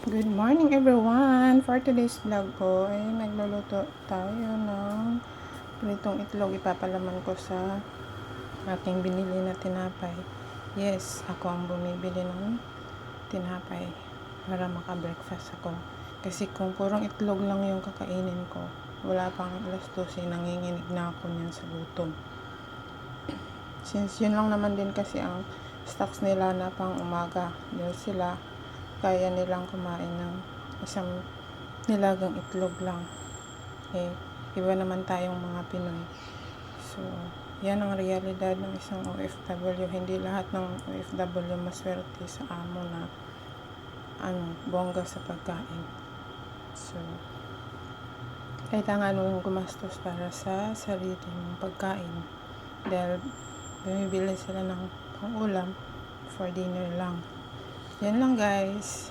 Good morning everyone! For today's vlog po ay nagluluto tayo ng pritong itlog ipapalaman ko sa aking binili na tinapay. Yes, ako ang bumibili ng tinapay para maka-breakfast ako. Kasi kung purong itlog lang yung kakainin ko, wala pang alas 12, nanginginig na ako niyan sa gutom. Since yun lang naman din kasi ang stocks nila na pang umaga. Dahil sila kaya nilang kumain ng isang nilagang itlog lang. Eh, iba naman tayong mga Pinoy. So, yan ang realidad ng isang OFW. Hindi lahat ng OFW maswerte sa amo na ano, bongga sa pagkain. So, kailangan mong gumastos para sa sarili mong pagkain. Dahil bumibili sila ng pangulam for dinner lang. Yan lang guys.